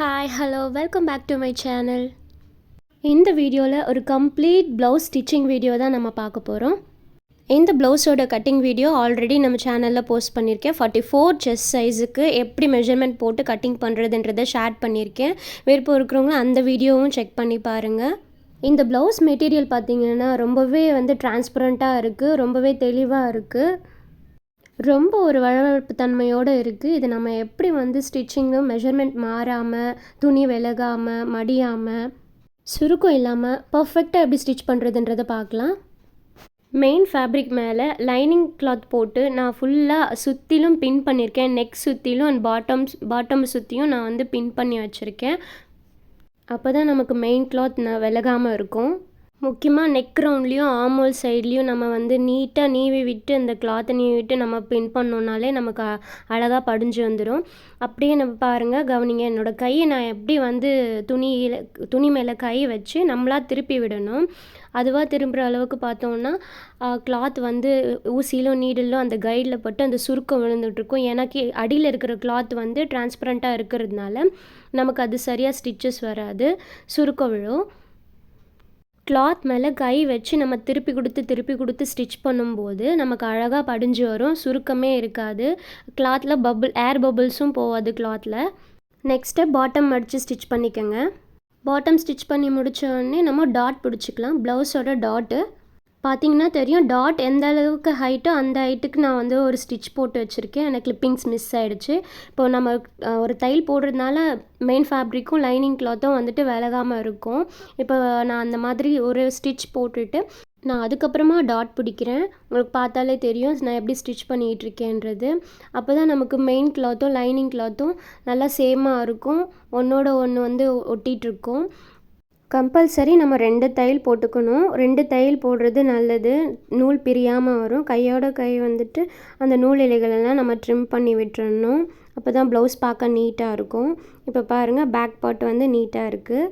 Hi hello welcome back to my channel இந்த வீடியோவில் ஒரு கம்ப்ளீட் ப்ளவுஸ் ஸ்டிச்சிங் வீடியோ தான் நம்ம பார்க்க போகிறோம் இந்த ப்ளவுஸோட கட்டிங் வீடியோ ஆல்ரெடி நம்ம சேனலில் போஸ்ட் பண்ணியிருக்கேன் ஃபார்ட்டி ஃபோர் செஸ் சைஸுக்கு எப்படி மெஷர்மெண்ட் போட்டு கட்டிங் பண்ணுறதுன்றதை ஷேர் பண்ணியிருக்கேன் விருப்பம் இருக்கிறவங்க அந்த வீடியோவும் செக் பண்ணி பாருங்கள் இந்த ப்ளவுஸ் மெட்டீரியல் பார்த்தீங்கன்னா ரொம்பவே வந்து டிரான்ஸ்பரண்ட்டாக இருக்குது ரொம்பவே தெளிவாக இருக்குது ரொம்ப ஒரு வழவழப்பு தன்மையோடு இருக்குது இது நம்ம எப்படி வந்து ஸ்டிச்சிங்கும் மெஷர்மெண்ட் மாறாமல் துணி விலகாமல் மடியாமல் சுருக்கம் இல்லாமல் பர்ஃபெக்டாக எப்படி ஸ்டிச் பண்ணுறதுன்றதை பார்க்கலாம். மெயின் ஃபேப்ரிக் மேலே லைனிங் கிளாத் போட்டு நான் ஃபுல்லாக சுற்றிலும் பின் பண்ணியிருக்கேன் நெக் சுற்றிலும் அண்ட் பாட்டம்ஸ் பாட்டம் சுற்றியும் நான் வந்து பின் பண்ணி வச்சுருக்கேன். அப்போ தான் நமக்கு மெயின் கிளாத் நான் விலகாமல் இருக்கும். முக்கியமாக நெக் ரவுண்ட்லேயும் ஆமோல் சைட்லேயும் நம்ம வந்து நீட்டாக நீவி விட்டு அந்த கிளாத்தை நீவி விட்டு நம்ம பின் பண்ணோன்னாலே நமக்கு அழகாக படிஞ்சு வந்துடும் அப்படியே நம்ம பாருங்கள் கவனிங்க என்னோடய கையை நான் எப்படி வந்து துணியில் துணி மேலே கை வச்சு நம்மளாக திருப்பி விடணும். அதுவாக திரும்புகிற அளவுக்கு பார்த்தோம்னா கிளாத் வந்து ஊசியிலும் நீடிலும் அந்த கைடில் பட்டு அந்த சுருக்கம் விழுந்துட்டுருக்கும். எனக்கு அடியில் இருக்கிற கிளாத் வந்து டிரான்ஸ்பரண்ட்டாக இருக்கிறதுனால நமக்கு அது சரியாக ஸ்டிச்சஸ் வராது. சுருக்கம் விழும். கிளாத் மேலே கை வச்சு நம்ம திருப்பி கொடுத்து திருப்பி கொடுத்து ஸ்டிச் பண்ணும்போது நமக்கு அழகாக படிஞ்சு வரும். சுருக்கமே இருக்காது. கிளாத்தில் பபுள் ஏர் பபுள்ஸும் போகாது கிளாத்தில் நெக்ஸ்ட்டு பாட்டம் மடித்து ஸ்டிச் பண்ணிக்கோங்க. பாட்டம் ஸ்டிச் பண்ணி முடித்தோடனே நம்ம டாட் பிடிச்சிக்கலாம். ப்ளவுஸோட டாட்டு பார்த்தீங்கன்னா தெரியும் டாட் எந்த அளவுக்கு ஹைட்டோ அந்த ஹைட்டுக்கு நான் வந்து ஒரு ஸ்டிச் போட்டு வச்சுருக்கேன். எனக்கு கிளிப்பிங்ஸ் மிஸ் ஆகிடுச்சு இப்போ நம்ம ஒரு தையல் போடுறதுனால மெயின் ஃபேப்ரிக்கும் லைனிங் கிளாத்தும் வந்துட்டு விலகாமல் இருக்கும். இப்போ நான் அந்த மாதிரி ஒரு ஸ்டிச் போட்டுட்டு நான் அதுக்கப்புறமா டாட் பிடிக்கிறேன். உங்களுக்கு பார்த்தாலே தெரியும் நான் எப்படி ஸ்டிச் பண்ணிகிட்டு இருக்கேன்றது அப்போ தான் நமக்கு மெயின் கிளாத்தும் லைனிங் கிளாத்தும் நல்லா சேமாக இருக்கும். ஒன்றோட ஒன்று வந்து ஒட்டிகிட்ருக்கும் கம்பல்சரி நம்ம ரெண்டு தையல் போட்டுக்கணும். ரெண்டு தையல் போடுறது நல்லது. நூல் பிரியாமல் வரும். கையோட கை வந்துட்டு அந்த நூல் இலைகளெல்லாம் நம்ம ட்ரிம் பண்ணி விட்டுறணும். அப்போ தான் ப்ளவுஸ் பார்க்க நீட்டாக இருக்கும். இப்போ பாருங்கள் பேக் பார்ட் வந்து நீட்டாக இருக்குது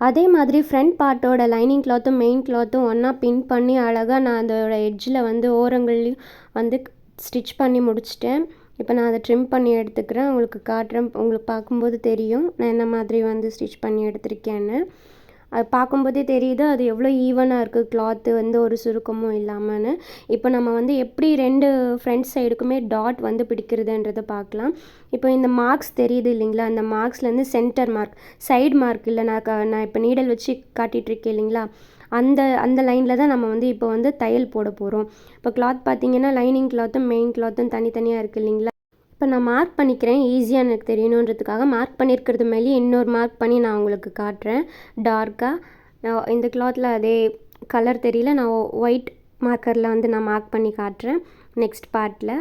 அதே மாதிரி ஃப்ரண்ட் பார்ட்டோட லைனிங் கிளாத்தும் மெயின் கிளாத்தும் ஒன்றா பின் பண்ணி அழகாக நான் அதோட எட்ஜில் வந்து ஓரங்கள்லையும் வந்து ஸ்டிச் பண்ணி முடிச்சிட்டேன். இப்போ நான் அதை ட்ரிம் பண்ணி எடுத்துக்கிறேன். உங்களுக்கு காட்டுறேன். உங்களுக்கு பார்க்கும்போது தெரியும். நான் என்ன மாதிரி வந்து ஸ்டிச் பண்ணி எடுத்திருக்கேன்னு. அது பார்க்கும்போதே தெரியுது. அது எவ்வளோ ஈவனாக இருக்குது கிளாத்து வந்து ஒரு சுருக்கமும் இல்லாமல்னு இப்போ நம்ம வந்து எப்படி ரெண்டு ஃப்ரண்ட் சைடுக்குமே டாட் வந்து பிடிக்கிறதுன்றதை பார்க்கலாம். இப்போ இந்த மார்க்ஸ் தெரியுது இல்லைங்களா? அந்த மார்க்ஸ்லேருந்து சென்டர் மார்க் சைடு மார்க் இல்லை. நான் க- நான் இப்போ நீடல் வச்சு காட்டிகிட்ருக்கேன் இல்லைங்களா? அந்த அந்த லைனில் தான் நம்ம வந்து இப்போ வந்து தையல் போட போகிறோம் இப்போ கிளாத் பார்த்தீங்கன்னா லைனிங் கிளாத்தும் மெயின் கிளாத்தும் தனித்தனியாக இருக்குது இல்லைங்களா? இப்போ நான் மார்க் பண்ணிக்கிறேன். ஈஸியாக எனக்கு தெரியணுன்றதுக்காக மார்க் பண்ணியிருக்கிறது மேலேயே இன்னொரு மார்க் பண்ணி நான் உங்களுக்கு காட்டுறேன். டார்க்காக இந்த கிளாத்தில் அதே கலர் தெரியல. நான் ஒயிட் மார்க்கரில் வந்து நான் மார்க் பண்ணி காட்டுறேன். நெக்ஸ்ட் பார்ட்டில்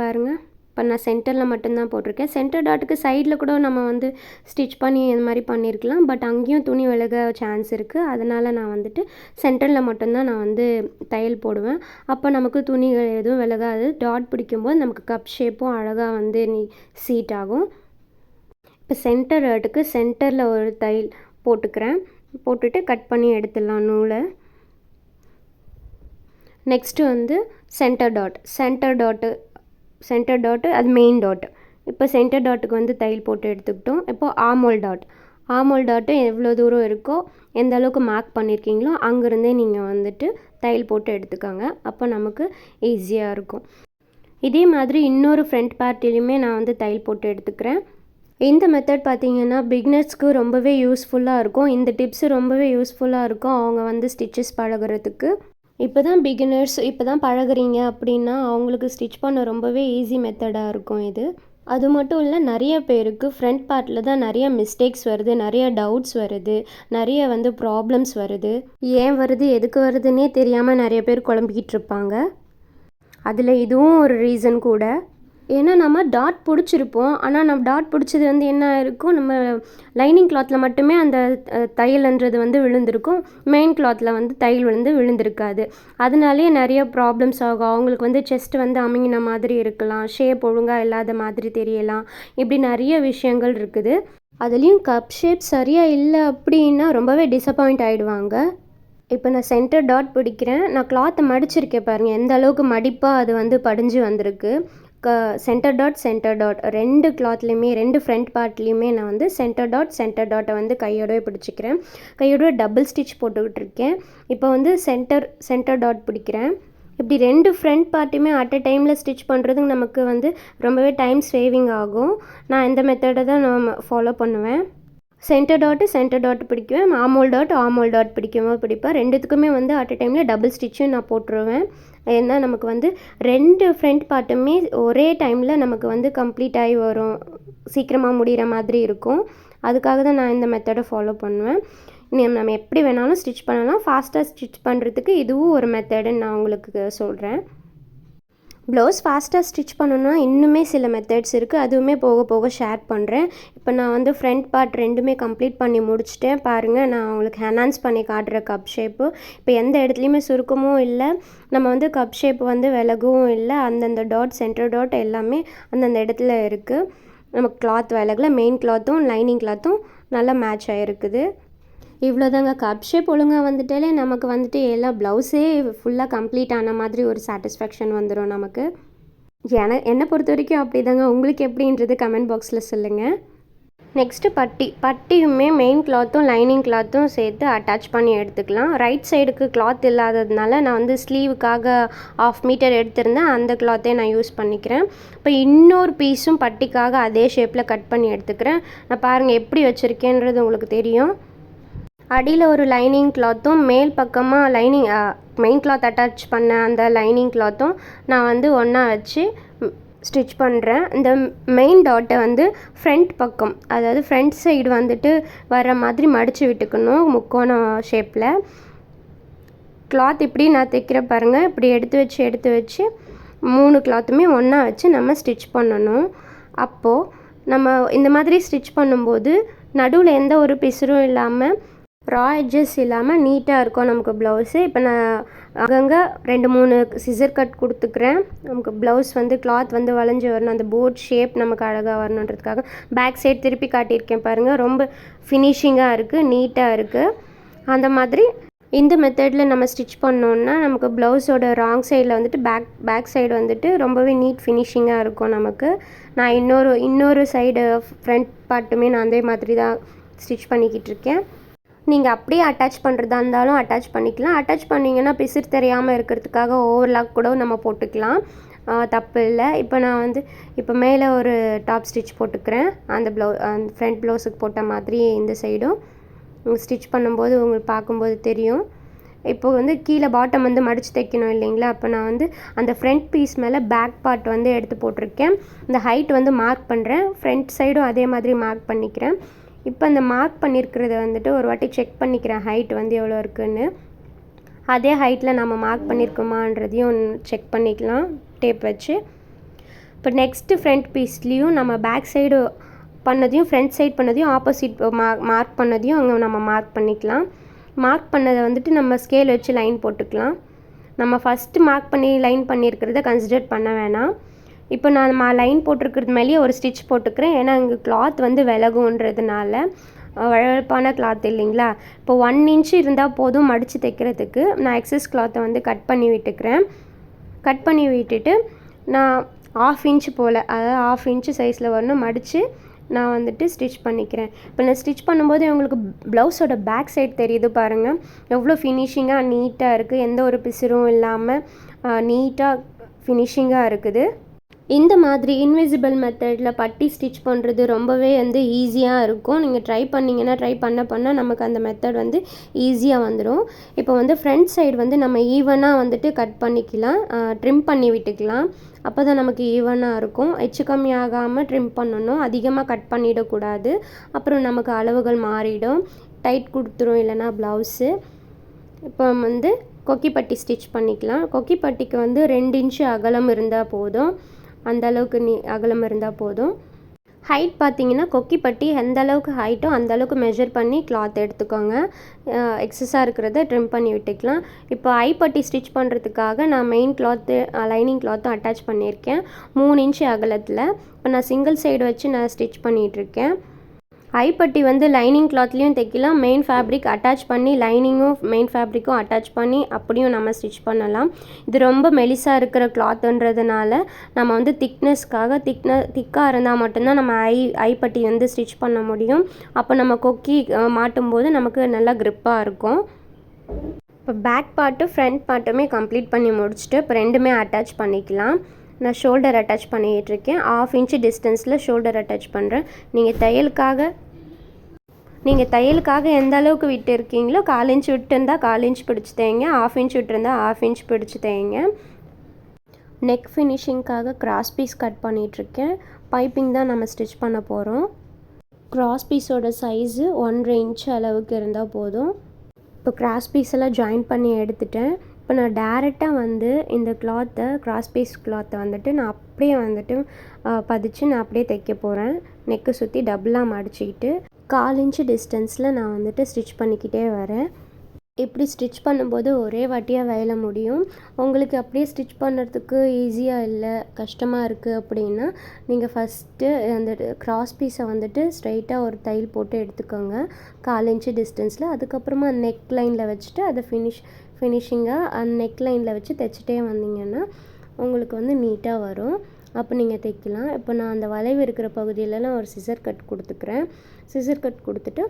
பாருங்கள் இப்போ நான் சென்டரில் மட்டும்தான் போட்டிருக்கேன். சென்டர் டாட்டுக்கு சைடில் கூட நம்ம வந்து ஸ்டிச் பண்ணி இந்த மாதிரி பண்ணியிருக்கலாம். பட் அங்கேயும் துணி விலக சான்ஸ் இருக்குது அதனால் நான் வந்துட்டு சென்டரில் மட்டும்தான் நான் வந்து தையல் போடுவேன். அப்போ நமக்கு துணிகள் எதுவும் விலகாது. டாட் பிடிக்கும்போது நமக்கு கப் ஷேப்பும் அழகாக வந்து நீ சீட் ஆகும். இப்போ சென்டர் டாட்டுக்கு சென்டரில் ஒரு தையல் போட்டுக்கிறேன். போட்டுட்டு கட் பண்ணி எடுத்துடலாம் நூலை. நெக்ஸ்ட்டு வந்து centre dot centre dot centre dot அது மெயின் டாட் இப்போ சென்டர் டாட்டுக்கு வந்து தையல் போட்டு எடுத்துக்கிட்டோம். இப்போது ஆமோல் டாட் ஆமோல் டாட்டு எவ்வளோ தூரம் இருக்கோ எந்த அளவுக்கு மார்க் பண்ணியிருக்கீங்களோ அங்கேருந்தே நீங்கள் வந்துட்டு தையல் போட்டு எடுத்துக்கோங்க. அப்போ நமக்கு ஈஸியாக இருக்கும். இதே மாதிரி இன்னொரு ஃப்ரண்ட் பார்ட்டிலையுமே நான் வந்து தையல் போட்டு எடுத்துக்கிறேன். இந்த மெத்தட் பார்த்திங்கன்னா பிக்னர்ஸ்க்கு ரொம்பவே யூஸ்ஃபுல்லாக இருக்கும். இந்த டிப்ஸ் ரொம்பவே யூஸ்ஃபுல்லாக இருக்கும். அவங்க வந்து ஸ்டிச்சஸ் பழகுறதுக்கு. இப்போ தான் பிகினர்ஸ் இப்போ தான் பழகுறீங்க அப்படின்னா அவங்களுக்கு ஸ்டிச் பண்ண ரொம்பவே ஈஸி மெத்தடாக இருக்கும் இது. அது மட்டும் இல்லை நிறைய பேருக்கு ஃப்ரண்ட் பார்ட்டில் தான் நிறைய மிஸ்டேக்ஸ் வருது நிறைய டவுட்ஸ் வருது நிறைய வந்து ப்ராப்ளம்ஸ் வருது. ஏன் வருது எதுக்கு வருதுன்னே தெரியாமல் நிறைய பேர் குழம்பிக்கிட்டு இருப்பாங்க. அதில் இதுவும் ஒரு ரீசன் கூட. ஏன்னா நம்ம டாட் பிடிச்சிருப்போம். ஆனால் நம்ம டாட் பிடிச்சது வந்து என்ன இருக்கும் நம்ம லைனிங் கிளாத்தில் மட்டுமே அந்த தையல்ன்றது வந்து விழுந்திருக்கும். மெயின் கிளாத்தில் வந்து தையல் வந்து விழுந்திருக்காது. அதனாலேயே நிறைய ப்ராப்ளம்ஸ் ஆகும். அவங்களுக்கு வந்து செஸ்ட் வந்து அமைங்கின மாதிரி இருக்கலாம். ஷேப் ஒழுங்காக இல்லாத மாதிரி தெரியலாம். இப்படி நிறைய விஷயங்கள் இருக்குது. அதுலேயும் கப் ஷேப் சரியாக இல்லை அப்படின்னா ரொம்பவே டிசப்பாயிண்ட் ஆகிடுவாங்க இப்போ நான் சென்டர் டாட் பிடிக்கிறேன். நான் கிளாத்தை மடிச்சிருக்கேன் பாருங்கள் எந்த அளவுக்கு மடிப்பாக அது வந்து படிஞ்சு வந்திருக்கு. க சென்டர் டாட் சென்டர் டாட் ரெண்டு கிளாத்லேயுமே ரெண்டு ஃப்ரண்ட் பார்ட்லேயுமே நான் வந்து சென்டர் டாட் சென்டர் டாட்டை வந்து கையோடவே பிடிச்சிக்கிறேன். கையோட டபுள் ஸ்டிச் போட்டுக்கிட்டு இருக்கேன் இப்போ வந்து சென்டர் சென்டர் டாட் பிடிக்கிறேன். இப்படி ரெண்டு ஃப்ரண்ட் பார்ட்டுமே அட் அ டைமில் ஸ்டிச் பண்ணுறதுக்கு நமக்கு வந்து ரொம்பவே டைம் சேவிங் ஆகும். நான் இந்த மெத்தடை தான் நான் ஃபாலோ பண்ணுவேன். சென்டர் டாட்டு சென்டர் டாட் பிடிக்குவேன். ஆமோல் டாட் ஆமோல் டாட் பிடிக்கவும் பிடிப்பேன். ரெண்டுத்துக்குமே வந்து அட் அ டைமில் டபுள் ஸ்டிச்சும் நான் போட்டுருவேன். ஏன்னா நமக்கு வந்து ரெண்டு ஃப்ரண்ட் பார்ட்டுமே ஒரே டைமில் நமக்கு வந்து கம்ப்ளீட் ஆகி வரும். சீக்கிரமாக முடிகிற மாதிரி இருக்கும். அதுக்காக தான் நான் இந்த மெத்தடை ஃபாலோ பண்ணுவேன். நம்ம எப்படி வேணாலும் ஸ்டிச் பண்ணலாம். ஃபாஸ்ட்டாக ஸ்டிச் பண்ணுறதுக்கு இதுவும் ஒரு மெத்தடுன்னு நான் உங்களுக்கு சொல்கிறேன் ப்ளவுஸ் ஃபாஸ்ட்டாக ஸ்டிச் பண்ணணும்னா இன்னுமே சில மெத்தட்ஸ் இருக்குது அதுவுமே போக போக ஷேர் பண்ணுறேன் இப்போ நான் வந்து ஃப்ரண்ட் பார்ட் ரெண்டுமே கம்ப்ளீட் பண்ணி முடிச்சுட்டேன். பாருங்கள் நான் உங்களுக்கு ஹெனான்ஸ் பண்ணி காட்டுற கப் ஷேப்பு இப்போ எந்த இடத்துலையுமே சுருக்கமும் இல்லை. நம்ம வந்து கப் ஷேப் வந்து விலகவும் இல்லை. அந்தந்த டாட் சென்டர் டாட் எல்லாமே அந்தந்த இடத்துல இருக்குது நமக்கு கிளாத் விலகில் மெயின் கிளாத்தும் லைனிங் கிளாத்தும் நல்லா மேட்ச் ஆகிருக்குது இவ்வளோதாங்க கப் ஷேப் ஒழுங்காக வந்துட்டாலே நமக்கு வந்துட்டு எல்லா ப்ளவுஸே ஃபுல்லாக கம்ப்ளீட் ஆன மாதிரி ஒரு சாட்டிஸ்ஃபேக்ஷன் வந்துடும் நமக்கு. என என்னை பொறுத்த வரைக்கும் அப்படி தாங்க உங்களுக்கு எப்படின்றது கமெண்ட் பாக்ஸில் சொல்லுங்கள் நெக்ஸ்ட்டு பட்டி. பட்டியுமே மெயின் கிளாத்தும் லைனிங் கிளாத்தும் சேர்த்து அட்டாச் பண்ணி எடுத்துக்கலாம். ரைட் சைடுக்கு கிளாத் இல்லாததுனால நான் வந்து ஸ்லீவுக்காக ஆஃப் மீட்டர் எடுத்திருந்தேன். அந்த கிளாத்தே நான் யூஸ் பண்ணிக்கிறேன். இப்போ இன்னொரு பீஸும் பட்டிக்காக அதே ஷேப்பில் கட் பண்ணி எடுத்துக்கிறேன். நான் பாருங்கள் எப்படி வச்சுருக்கேன்றது உங்களுக்கு தெரியும். அடியில் ஒரு லைனிங் கிளாத்தும் மேல் பக்கமாக லைனிங் மெயின் கிளாத் அட்டாச் பண்ண அந்த லைனிங் கிளாத்தும் நான் வந்து ஒன்றா வச்சு ஸ்டிச் பண்ணுறேன் இந்த மெயின் டாட்டை வந்து ஃப்ரண்ட் பக்கம் அதாவது ஃப்ரண்ட் சைடு வந்துட்டு வர மாதிரி மடித்து விட்டுக்கணும் முக்கோணம் ஷேப்பில் கிளாத் இப்படி நான் தைக்கிற பாருங்கள் இப்படி எடுத்து வச்சு எடுத்து வச்சு மூணு கிளாத்துமே ஒன்றா வச்சு நம்ம ஸ்டிச் பண்ணணும். அப்போது நம்ம இந்த மாதிரி ஸ்டிச் பண்ணும்போது நடுவில் எந்த ஒரு பிசுறும் இல்லாமல் ரா எட்ஜஸ் இல்லாமல் நீட்டாக இருக்கும் நமக்கு ப்ளவுஸு இப்போ நான் அங்கங்கே ரெண்டு மூணு சிசர் கட் கொடுத்துக்கிறேன். நமக்கு ப்ளவுஸ் வந்து கிளாத் வந்து வளைஞ்சு வரணும். அந்த போட் ஷேப் நமக்கு அழகாக வரணுன்றதுக்காக பேக் சைடு திருப்பி காட்டியிருக்கேன் பாருங்கள் ரொம்ப ஃபினிஷிங்காக இருக்குது நீட்டாக இருக்குது அந்த மாதிரி இந்த மெத்தடில் நம்ம ஸ்டிச் பண்ணோன்னா நமக்கு ப்ளவுஸோட ராங் சைடில் வந்துட்டு பேக் பேக் சைடு வந்துட்டு ரொம்பவே நீட் ஃபினிஷிங்காக இருக்கும் நமக்கு. நான் இன்னொரு இன்னொரு சைடு ஃப்ரண்ட் பார்ட்டுமே நான் அதே மாதிரி தான் ஸ்டிச் பண்ணிக்கிட்டு இருக்கேன். நீங்கள் அப்படியே அட்டாச் பண்ணுறதா இருந்தாலும் அட்டாச் பண்ணிக்கலாம். அட்டாச் பண்ணிங்கன்னா பிசிறு தெரியாமல் இருக்கிறதுக்காக ஓவர்லாக் கூட நம்ம போட்டுக்கலாம். தப்பு இல்லை. இப்போ நான் வந்து இப்போ மேலே ஒரு டாப் ஸ்டிச் போட்டுக்கிறேன். அந்த ப்ளவு அந்த ஃப்ரண்ட் ப்ளவுஸுக்கு போட்ட மாதிரி இந்த சைடும் ஸ்டிச் பண்ணும்போது உங்களுக்கு பார்க்கும்போது தெரியும். இப்போ வந்து கீழே பாட்டம் வந்து மடித்து தைக்கணும் இல்லைங்களா? அப்போ நான் வந்து அந்த ஃப்ரண்ட் பீஸ் மேலே பேக் பார்ட் வந்து எடுத்து போட்டிருக்கேன். இந்த ஹைட் வந்து மார்க் பண்ணுறேன் ஃப்ரண்ட் சைடும் அதே மாதிரி மார்க் பண்ணிக்கிறேன். இப்போ அந்த மார்க் பண்ணியிருக்கிறத வந்துட்டு ஒரு வாட்டி செக் பண்ணிக்கிறேன் ஹைட் வந்து எவ்வளோ இருக்குன்னு. அதே ஹைட்டில் நம்ம மார்க் பண்ணியிருக்கோமான்றதையும் செக் பண்ணிக்கலாம் டேப் வச்சு. இப்போ நெக்ஸ்ட்டு ஃப்ரண்ட் பீஸ்லேயும் நம்ம பேக் சைடு பண்ணதையும் ஃப்ரண்ட் சைட் பண்ணதையும் ஆப்போசிட் மார்க் மார்க் பண்ணதையும் அங்கே நம்ம மார்க் பண்ணிக்கலாம். மார்க் பண்ணதை வந்துட்டு நம்ம ஸ்கேல் வச்சு லைன் போட்டுக்கலாம். நம்ம ஃபஸ்ட்டு மார்க் பண்ணி லைன் பண்ணியிருக்கிறத கன்சிடர் பண்ண வேணாம். இப்போ நான் மா லைன் போட்டிருக்கிறது மேலேயே ஒரு ஸ்டிச் போட்டுக்கிறேன். ஏன்னா இங்கே கிளாத் வந்து விலகுன்றதுனால வழவழப்பான கிளாத் இல்லைங்களா? இப்போ ஒன் இன்ச் இருந்தால் போதும் மடித்து தைக்கிறதுக்கு. நான் எக்ஸஸ் கிளாத்தை வந்து கட் பண்ணி விட்டுக்கிறேன். கட் பண்ணி விட்டுட்டு நான் ஆஃப் இன்ச் போல் அதாவது ஆஃப் இன்ச்சு சைஸில் வரணும் மடித்து நான் வந்துட்டு ஸ்டிச் பண்ணிக்கிறேன். இப்போ நான் ஸ்டிச் பண்ணும்போது உங்களுக்கு ப்ளவுஸோட பேக் சைடு தெரியுது பாருங்கள் எவ்வளோ ஃபினிஷிங்காக நீட்டாக இருக்குது எந்த ஒரு பிசுரும் இல்லாமல் நீட்டாக ஃபினிஷிங்காக இருக்குது. இந்த மாதிரி இன்விசிபிள் மெத்தடில் பட்டி ஸ்டிச் பண்ணுறது ரொம்பவே வந்து ஈஸியாக இருக்கும். நீங்கள் ட்ரை பண்ணிங்கன்னா ட்ரை பண்ண பண்ண நமக்கு அந்த மெத்தட் வந்து ஈஸியாக வந்துடும் இப்போ வந்து ஃப்ரண்ட் சைடு வந்து நம்ம ஈவனாக வந்துட்டு கட் பண்ணிக்கலாம். ட்ரிம் பண்ணி விட்டுக்கலாம். அப்போ தான் நமக்கு ஈவனாக இருக்கும். எச்சு கம்மியாகாமல் ட்ரிம் பண்ணணும். அதிகமாக கட் பண்ணிடக்கூடாது. அப்புறம் நமக்கு அளவுகள் மாறிடும். டைட் கொடுத்துரும் இல்லைனா ப்ளவுஸு இப்போ வந்து கொக்கிப்பட்டி ஸ்டிச் பண்ணிக்கலாம். கொக்கிப்பட்டிக்கு வந்து ரெண்டு இன்ச்சு அகலம் இருந்தால் போதும். அந்த அளவுக்கு நீ அகலம் இருந்தால் போதும். ஹைட் பார்த்தீங்கன்னா கொக்கிப்பட்டி எந்த அளவுக்கு ஹைட்டோ அந்த அளவுக்கு மெஷர் பண்ணி கிளாத் எடுத்துக்கோங்க. எக்ஸஸாக இருக்கிறத ட்ரிம் பண்ணி விட்டுக்கலாம். இப்போ ஐப்பட்டி ஸ்டிச் பண்ணுறதுக்காக நான் மெயின் கிளாத்து லைனிங் கிளாத்தும் அட்டாச் பண்ணியிருக்கேன். மூணு இன்ச்சு அகலத்தில். இப்போ நான் சிங்கிள் சைடு வச்சு நான் ஸ்டிச் பண்ணிகிட்ருக்கேன் ஐப்பட்டி வந்து லைனிங் கிளாத்லேயும் தைக்கலாம். மெயின் ஃபேப்ரிக் அட்டாச் பண்ணி லைனிங்கும் மெயின் ஃபேப்ரிக்கும் அட்டாச் பண்ணி அப்படியும் நம்ம ஸ்டிச் பண்ணலாம். இது ரொம்ப மெலிசாக இருக்கிற கிளாத்துன்றதுனால நம்ம வந்து திக்னஸ்க்காக திக்ன திக்காக இருந்தால் மட்டும்தான் நம்ம ஐ ஐப்பட்டி வந்து ஸ்டிச் பண்ண முடியும். அப்போ நம்ம கொக்கி மாட்டும்போது நமக்கு நல்லா க்ரிப்பாக இருக்கும். இப்போ பேக் பார்ட்டும் ஃப்ரண்ட் பார்ட்டுமே கம்ப்ளீட் பண்ணி முடிச்சுட்டு இப்போ ரெண்டுமே அட்டாச் பண்ணிக்கலாம். நான் ஷோல்டர் அட்டாச் பண்ணிகிட்ருக்கேன் ஆஃப் இன்ச்சு டிஸ்டன்ஸில் ஷோல்டர் அட்டாச் பண்ணுறேன் நீங்கள் தையலுக்காக நீங்கள் தையலுக்காக எந்த அளவுக்கு விட்டு இருக்கீங்களோ கால் இன்ச் விட்டுருந்தால் கால் இன்ச் பிடிச்சி தைங்க ஆஃப் இன்ச் விட்டுருந்தால் ஆஃப் இன்ச் பிடிச்சி தைங்க. நெக் ஃபினிஷிங்க்காக கிராஸ் பீஸ் கட் பண்ணிகிட்ருக்கேன் பைப்பிங் தான் நம்ம ஸ்டிச் பண்ண போகிறோம் கிராஸ் பீஸோட சைஸு ஒன்றரை இன்ச் அளவுக்கு இருந்தால் போதும். இப்போ கிராஸ் பீஸ் எல்லாம் ஜாயின் பண்ணி எடுத்துட்டேன். இப்போ நான் டேரெக்டாக வந்து இந்த கிளாத்தை கிராஸ் பீஸ் கிளாத்தை வந்துட்டு நான் அப்படியே வந்துட்டு பதிச்சு நான் அப்படியே தைக்க போகிறேன் நெக்கு சுற்றி டபுளாக மடிச்சிக்கிட்டு கால் இன்ச்சு டிஸ்டன்ஸில் நான் வந்துட்டு ஸ்டிச் பண்ணிக்கிட்டே வரேன். இப்படி ஸ்டிச் பண்ணும்போது ஒரே வாட்டியாக வேலை முடியும். உங்களுக்கு அப்படியே ஸ்டிச் பண்ணுறதுக்கு ஈஸியாக இல்லை கஷ்டமாக இருக்குது அப்படின்னா நீங்கள் ஃபஸ்ட்டு அந்த கிராஸ் பீஸை வந்துட்டு ஸ்ட்ரைட்டாக ஒரு தையல் போட்டு எடுத்துக்கோங்க. கால் இன்ச்சு டிஸ்டன்ஸில். அதுக்கப்புறமா நெக் லைனில் வச்சுட்டு அதை ஃபினிஷ் ஃபினிஷிங்காக அந்த நெக் லைனில் வச்சு தைச்சிட்டே வந்தீங்கன்னா உங்களுக்கு வந்து நீட்டாக வரும். அப்போ நீங்கள் தைக்கலாம். இப்போ நான் அந்த வளைவு இருக்கிற பகுதியிலலாம் ஒரு சிசர் கட் கொடுத்துக்கிறேன். சிசர் கட் கொடுத்துட்டு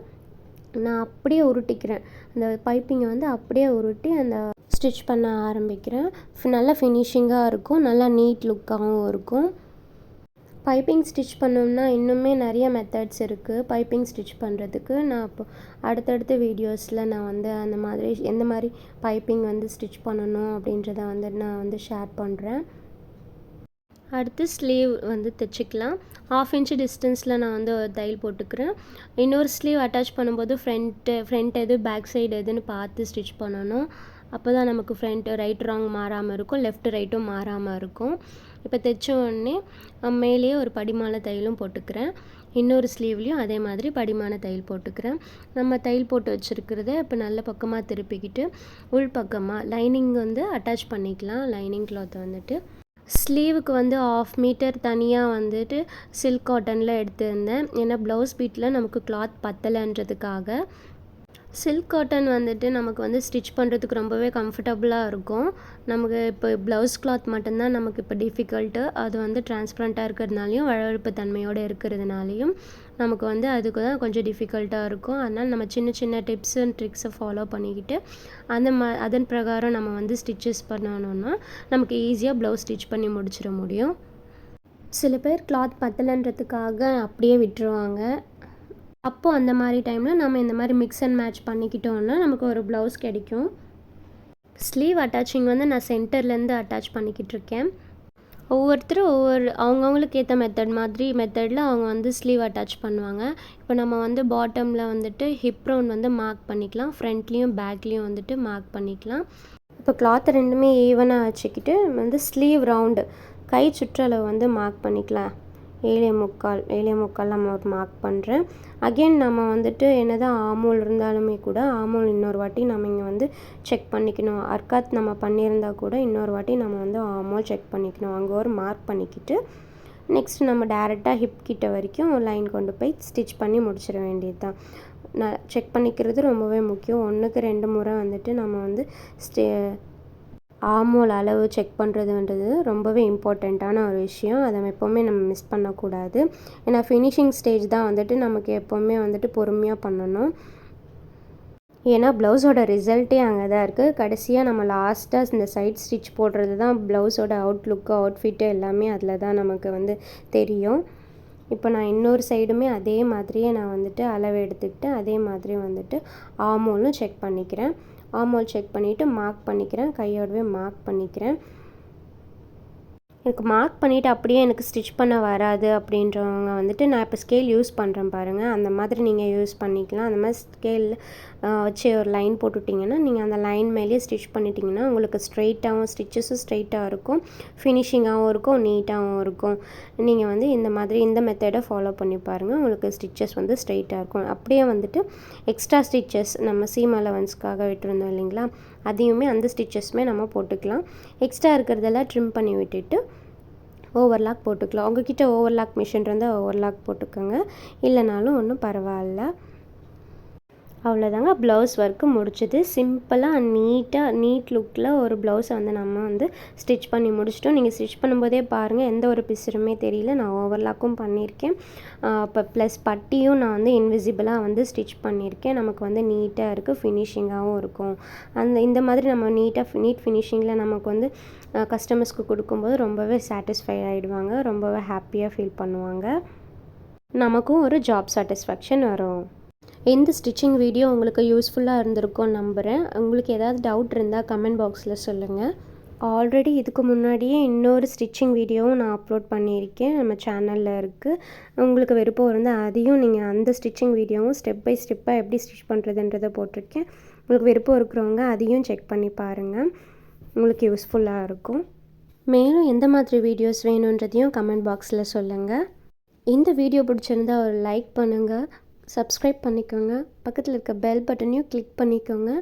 நான் அப்படியே உருட்டிக்கிறேன். அந்த பைப்பிங்கை வந்து அப்படியே உருட்டி அந்த ஸ்டிச் பண்ண ஆரம்பிக்கிறேன். நல்லா ஃபினிஷிங்காக இருக்கும். நல்லா நீட் லுக்காகவும் இருக்கும். பைப்பிங் ஸ்டிச் பண்ணோம்னா இன்னுமே நிறைய மெத்தட்ஸ் இருக்குது பைப்பிங் ஸ்டிச் பண்ணுறதுக்கு நான் இப்போ அடுத்தடுத்த வீடியோஸில் நான் வந்து அந்த மாதிரி எந்த மாதிரி பைப்பிங் வந்து ஸ்டிச் பண்ணணும் அப்படின்றத வந்து நான் வந்து ஷேர் பண்ணுறேன் அடுத்து ஸ்லீவ் வந்து தைச்சிக்கலாம். ஆஃப் இன்ச்சு டிஸ்டன்ஸில் நான் வந்து ஒரு தையல் போட்டுக்கிறேன். இன்னொரு ஸ்லீவ் அட்டாச் பண்ணும்போது ஃப்ரண்ட்டு ஃப்ரண்ட் எது பேக் சைடு எதுன்னு பார்த்து ஸ்டிச் பண்ணணும். அப்போ தான் நமக்கு ஃப்ரண்ட் ரைட் ராங் மாறாமல் இருக்கும். லெஃப்ட் ரைட்டும் மாறாமல் இருக்கும். இப்போ தைச்ச உடனே மேலேயே ஒரு படிமான தையலும் போட்டுக்கிறேன். இன்னொரு ஸ்லீவ்லேயும் அதே மாதிரி படிமான தையல் போட்டுக்கிறேன். நம்ம தையல் போட்டு வச்சுருக்கிறத இப்போ நல்ல பக்கமாக திருப்பிக்கிட்டு உள் பக்கமாக லைனிங் வந்து அட்டாச் பண்ணிக்கலாம். லைனிங் கிளாத்தை வந்துட்டு. ஸ்லீவுக்கு வந்து ஆஃப் மீட்டர் தனியாக வந்துட்டு சில்க் காட்டனில் எடுத்திருந்தேன். ஏன்னா ப்ளவுஸ் பீட்டில் நமக்கு கிளாத் பத்தலைன்றதுக்காக. சில்க் காட்டன் வந்துட்டு நமக்கு வந்து ஸ்டிச் பண்ணுறதுக்கு ரொம்பவே கம்ஃபர்டபுளாக இருக்கும். நமக்கு இப்போ ப்ளவுஸ் கிளாத் மட்டும்தான் நமக்கு இப்போ டிஃபிகல்ட்டு அது வந்து டிரான்ஸ்பரண்ட்டாக இருக்கிறதுனாலையும் வழவழுப்பு தன்மையோடு இருக்கிறதுனாலையும். நமக்கு வந்து அதுக்கு தான் கொஞ்சம் டிஃபிகல்ட்டாக இருக்கும். அதனால் நம்ம சின்ன சின்ன டிப்ஸ் அண்ட் ட்ரிக்ஸை ஃபாலோ பண்ணிக்கிட்டு அந்த மா அதன் பிரகாரம் நம்ம வந்து ஸ்டிச்சஸ் பண்ணணும்னா நமக்கு ஈஸியாக ப்ளவுஸ் ஸ்டிச் பண்ணி முடிச்சிட முடியும். சில பேர் கிளாத் பத்தலைன்றதுக்காக அப்படியே விட்டுருவாங்க. அப்போது அந்த மாதிரி டைமில் நம்ம இந்த மாதிரி மிக்ஸ் அண்ட் மேட்ச் பண்ணிக்கிட்டோம்னா நமக்கு ஒரு ப்ளவுஸ் கிடைக்கும். ஸ்லீவ் அட்டாச்சிங் வந்து நான் சென்டர்லேருந்து அட்டாச் பண்ணிக்கிட்டு இருக்கேன் ஒவ்வொருத்தரும் ஒவ்வொரு அவங்கவுங்களுக்கு ஏற்ற மெத்தட் மாதிரி மெத்தடில் அவங்க வந்து ஸ்லீவ் அட்டாச் பண்ணுவாங்க. இப்போ நம்ம வந்து பாட்டமில் வந்துட்டு ஹிப் ரவுண்ட் வந்து மார்க் பண்ணிக்கலாம். ஃப்ரண்ட்லேயும் பேக்லேயும் வந்துட்டு மார்க் பண்ணிக்கலாம். இப்போ கிளாத் ரெண்டுமே ஈவனாக வச்சுக்கிட்டு வந்து ஸ்லீவ் ரவுண்டு கை சுற்றளவு வந்து மார்க் பண்ணிக்கலாம். ஏழே முக்கால் ஏழே முக்கால் நம்ம ஒரு மார்க் பண்ணுறேன் அகெயின் நம்ம வந்துட்டு என்னதான் ஆமூல் இருந்தாலுமே கூட ஆமூல் இன்னொரு வாட்டி நம்ம இங்கே வந்து செக் பண்ணிக்கணும். அர்க்காத் நம்ம பண்ணியிருந்தா கூட இன்னொரு வாட்டி நம்ம வந்து ஆமூல் செக் பண்ணிக்கணும். அங்கே ஒரு மார்க் பண்ணிக்கிட்டு நெக்ஸ்ட் நம்ம டேரெக்டாக ஹிப் கிட்ட வரைக்கும் லைன் கொண்டு போய் ஸ்டிச் பண்ணி முடிச்சிட வேண்டியது தான் நான் செக் பண்ணிக்கிறது ரொம்பவே முக்கியம். ஒன்றுக்கு ரெண்டு முறை வந்துட்டு நம்ம வந்து ஸ்டே ஆமோல் அளவு செக் பண்ணுறதுன்றது ரொம்பவே இம்பார்ட்டண்ட்டான ஒரு விஷயம். அதை எப்போவுமே நம்ம மிஸ் பண்ணக்கூடாது. ஏன்னா ஃபினிஷிங் ஸ்டேஜ் தான் வந்துட்டு நமக்கு எப்போவுமே வந்துட்டு பொறுமையாக பண்ணணும். ஏன்னா ப்ளவுஸோட ரிசல்ட்டே அங்கே தான் இருக்குது கடைசியாக நம்ம லாஸ்ட்டாக இந்த சைட் ஸ்டிச் போடுறது தான் ப்ளவுஸோட அவுட்லுக்கு அவுட்ஃபிட்டு எல்லாமே அதில் தான் நமக்கு வந்து தெரியும். இப்போ நான் இன்னொரு சைடுமே அதே மாதிரியே நான் வந்துட்டு அளவு எடுத்துக்கிட்டு அதே மாதிரி வந்துட்டு ஆமோலும் செக் பண்ணிக்கிறேன். ஆமோல் செக் பண்ணிவிட்டு மார்க் பண்ணிக்கிறேன். கையோடவே மார்க் பண்ணிக்கிறேன். எனக்கு மார்க் பண்ணிவிட்டு அப்படியே எனக்கு ஸ்டிச் பண்ண வராது அப்படின்றவங்க வந்துட்டு நான் இப்போ ஸ்கேல் யூஸ் பண்ணுறேன் பாருங்கள் அந்த மாதிரி நீங்கள் யூஸ் பண்ணிக்கலாம். அந்த மாதிரி ஸ்கேல் வச்சு ஒரு லைன் போட்டுட்டிங்கன்னா நீங்கள் அந்த லைன் மேலேயே ஸ்டிச் பண்ணிட்டீங்கன்னா உங்களுக்கு ஸ்ட்ரெயிட்டாகவும் ஸ்டிச்சஸும் ஸ்ட்ரைட்டாக இருக்கும். ஃபினிஷிங்காகவும் இருக்கும் நீட்டாகவும் இருக்கும். நீங்கள் வந்து இந்த மாதிரி இந்த மெத்தடை ஃபாலோ பண்ணி பாருங்கள் உங்களுக்கு ஸ்டிச்சஸ் வந்து ஸ்ட்ரைட்டாக இருக்கும். அப்படியே வந்துட்டு எக்ஸ்ட்ரா ஸ்டிச்சஸ் நம்ம சீம் அலவன்ஸ்க்காக விட்டுருந்தோம் இல்லைங்களா? அதையுமே அந்த ஸ்டிச்சஸுமே நம்ம போட்டுக்கலாம். எக்ஸ்ட்ரா இருக்கிறதெல்லாம் ட்ரிம் பண்ணி விட்டுட்டு ஓவர்லாக் போட்டுக்கலாம். உங்ககிட்ட ஓவர்லாக் மிஷின் இருந்தால் ஓவர்லாக் போட்டுக்கோங்க. இல்லைனாலும் ஒன்றும் பரவாயில்ல. அவ்வளோதாங்க ப்ளவுஸ் ஒர்க்கு முடிச்சது சிம்பிளாக நீட்டாக நீட் லுக்கில் ஒரு ப்ளவுஸை வந்து நம்ம வந்து ஸ்டிச் பண்ணி முடிச்சிட்டோம். நீங்கள் ஸ்டிச் பண்ணும்போதே பாருங்கள் எந்த ஒரு பிசுருமே தெரியல. நான் ஓவர்லாக்கும் பண்ணியிருக்கேன். இப்போ ப்ளஸ் பட்டியும் நான் வந்து இன்விசிபிளாக வந்து ஸ்டிச் பண்ணியிருக்கேன். நமக்கு வந்து நீட்டாக இருக்குது ஃபினிஷிங்காகவும் இருக்கும். அந்த இந்த மாதிரி நம்ம நீட்டாக நீட் ஃபினிஷிங்கில் நமக்கு வந்து கஸ்டமர்ஸ்க்கு கொடுக்கும்போது ரொம்பவே சாட்டிஸ்ஃபை ஆகிடுவாங்க ரொம்பவே ஹாப்பியாக ஃபீல் பண்ணுவாங்க. நமக்கும் ஒரு ஜாப் சாட்டிஸ்ஃபேக்ஷன் வரும். இந்த ஸ்டிச்சிங் வீடியோ உங்களுக்கு யூஸ்ஃபுல்லாக இருந்திருக்கும் நம்புகிறேன் உங்களுக்கு ஏதாவது டவுட் இருந்தால் கமெண்ட் பாக்ஸில் சொல்லுங்கள் ஆல்ரெடி இதுக்கு முன்னாடியே இன்னொரு ஸ்டிச்சிங் வீடியோவும் நான் அப்லோட் பண்ணியிருக்கேன். நம்ம சேனலில் இருக்குது உங்களுக்கு விருப்பம் இருந்தால் அதையும் நீங்கள் அந்த ஸ்டிச்சிங் வீடியோவும் ஸ்டெப் பை ஸ்டெப்பாக எப்படி ஸ்டிச் பண்ணுறதுன்றதை போட்டிருக்கேன். உங்களுக்கு விருப்பம் இருக்கிறவங்க அதையும் செக் பண்ணி பாருங்கள் உங்களுக்கு யூஸ்ஃபுல்லாக இருக்கும். மேலும் எந்த மாதிரி வீடியோஸ் வேணுன்றதையும் கமெண்ட் பாக்ஸில் சொல்லுங்கள் இந்த வீடியோ பிடிச்சிருந்தா ஒரு லைக் பண்ணுங்கள் சப்ஸ்கிரைப் பண்ணிக்கோங்க. பக்கத்தில் இருக்க பெல் பட்டனையும் கிளிக் பண்ணிக்கோங்க.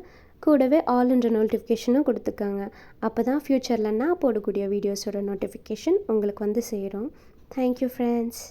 கூடவே ஆல் என்ற நோட்டிஃபிகேஷனும் கொடுத்துக்கோங்க. அப்போ தான் ஃப்யூச்சரில் நான் போடக்கூடிய வீடியோஸோட நோட்டிஃபிகேஷன் உங்களுக்கு வந்து சேரும். Thank you friends